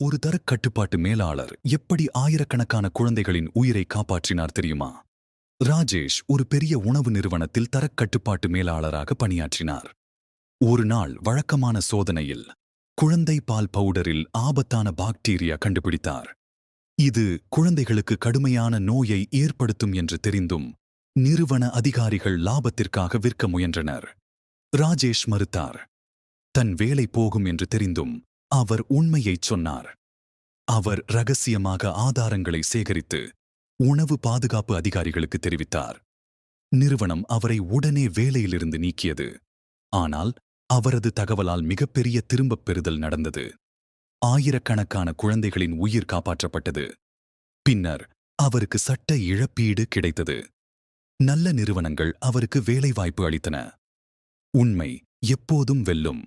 ஒரு தரக் கட்டுப்பாட்டு மேலாளர் எப்படி ஆயிரக்கணக்கான குழந்தைகளின் உயிரை காப்பாற்றினார் தெரியுமா? ராஜேஷ் ஒரு பெரிய உணவு நிறுவனத்தில் தரக்கட்டுப்பாட்டு மேலாளராக பணியாற்றினார். ஒரு நாள் வழக்கமான சோதனையில் குழந்தை பால் பவுடரில் ஆபத்தான பாக்டீரியா கண்டுபிடித்தார். இது குழந்தைகளுக்கு கடுமையான நோயை ஏற்படுத்தும் என்று தெரிந்தும் நிறுவன அதிகாரிகள் லாபத்திற்காக விற்க முயன்றனர். ராஜேஷ் மறுத்தார் தன் வேலை போகும் என்று தெரிந்தும் அவர் உண்மையைச் சொன்னார். அவர் ரகசியமாக ஆதாரங்களை சேகரித்து உணவு பாதுகாப்பு அதிகாரிகளுக்கு தெரிவித்தார். நிறுவனம் அவரை உடனே வேலையிலிருந்து நீக்கியது. ஆனால் அவரது தகவலால் மிகப்பெரிய திரும்பப் பெறுதல் நடந்தது. ஆயிரக்கணக்கான குழந்தைகளின் உயிர் காப்பாற்றப்பட்டது. பின்னர் அவருக்கு சட்ட இழப்பீடு கிடைத்தது. நல்ல நிறுவனங்கள் அவருக்கு வேலைவாய்ப்பு அளித்தன. உண்மை எப்போதும் வெல்லும்.